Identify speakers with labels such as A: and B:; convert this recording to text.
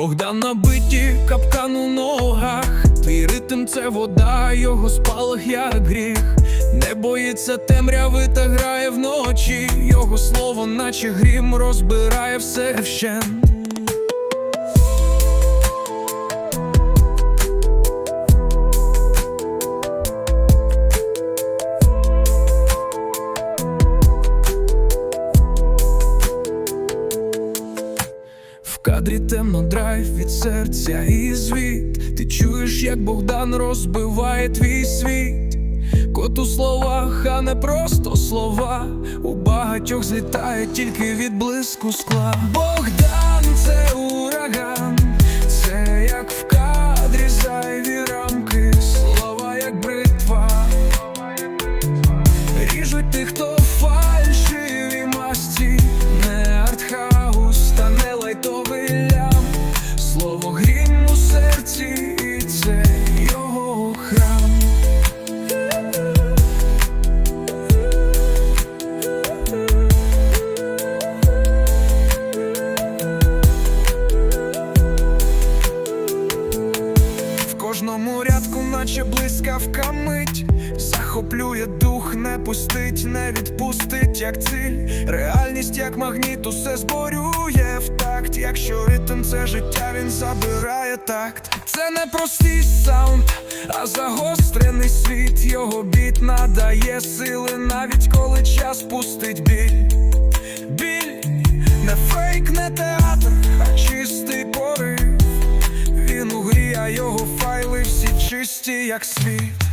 A: Богдан набиті капкан у ногах, твій ритм це вода, його спалах як гріх. Не боїться темряви та грає вночі. Його слово, наче грім, розбирає все вщент. Кадрі темно драйв від серця і звіт. Ти чуєш, як Богдан розбиває твій світ. Кот у словах, а не просто слова. У багатьох злітає тільки від блиску скла. Богдан це ураган, це як в кадрі зайві рамки, слова як бритва. Ріжуть тих, Кожному рядку, наче блискавка мить, захоплює дух, не пустить, не відпустить, як циль. Реальність, як магніт, усе зборює в такт. Якщо ритм це життя, він забирає такт. Це не простий саунд, а загострений світ. Його біт надає сили, навіть коли час пустить біль. Біль не фейк, не театр, чисті, як світ.